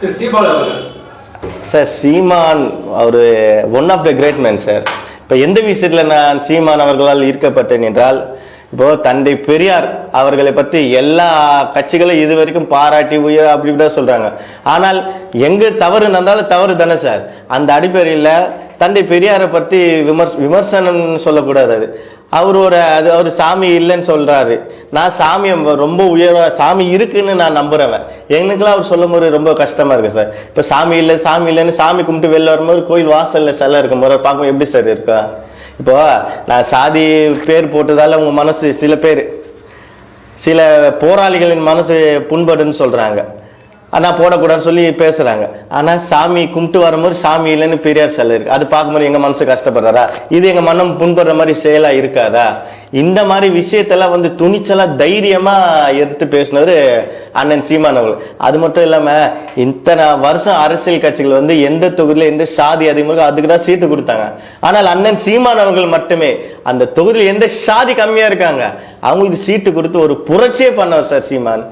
திரு அவர்கள். Sir Seeman our one of the great man sir இப்போ எந்த விஷயத்தில் நான் சீமான் அவர்களால் ஈர்க்கப்பட்டேன் என்றால் இப்போ தந்தை பெரியார் அவர்களை பற்றி எல்லா கட்சிகளும் இது வரைக்கும் பாராட்டி உயர் அப்படி இப்படி தான் சொல்கிறாங்க ஆனால் எங்கே தவறு நடந்தாலும் தவறு தானே சார். அந்த அடிப்படையில் தந்தை பெரியாரை பற்றி விமர்ச விமர்சனம் சொல்லக்கூடாது அது. அவர் ஒரு அது அவர் சாமி இல்லைன்னு சொல்றாரு. நான் சாமியை ரொம்ப உயர சாமி இருக்குன்னு நான் நம்புறவன். எங்களுக்கெல்லாம் அவர் சொல்லும் போது ரொம்ப கஷ்டமா இருக்கு சார். இப்போ சாமி இல்லை சாமி இல்லைன்னு சாமி கும்பிட்டு வெளில வரும்போது கோயில் வாசல்ல சிலை இருக்கும். போது பார்க்கும்போது எப்படி சார் இருக்கா? இப்போ நான் சாதி பேர் போட்டதால உங்க மனசு சில பேர் சில போராளிகளின் மனசு புண்படுன்னு சொல்றாங்க. ஆனால் போடக்கூடாதுன்னு சொல்லி பேசுகிறாங்க ஆனால் சாமி கும்பிட்டு வரும்போது சாமி இல்லைன்னு பெரியார் சிலை இருக்கு. அது பார்க்கும்போது எங்கள் மனசு கஷ்டப்படுறாரா? இது எங்கள் மனம் புண்படுற மாதிரி செயலாக இருக்காதா? இந்த மாதிரி விஷயத்தெல்லாம் வந்து துணிச்சலாக தைரியமாக எடுத்து பேசினவர் அண்ணன் சீமான் அவர்கள். அது மட்டும் இல்லாமல் இத்தனை வருஷம் அரசியல் கட்சிகள் வந்து எந்த தொகுதியில் எந்த சாதி அதிகமாக அதுக்கு தான் சீட்டு கொடுத்தாங்க. ஆனால் அண்ணன் சீமான் அவர்கள் மட்டுமே அந்த தொகுதியில் எந்த சாதி கம்மியாக இருக்காங்க? அவங்களுக்கு சீட்டு கொடுத்து ஒரு புரட்சியே பண்ணவர் சார் சீமான்.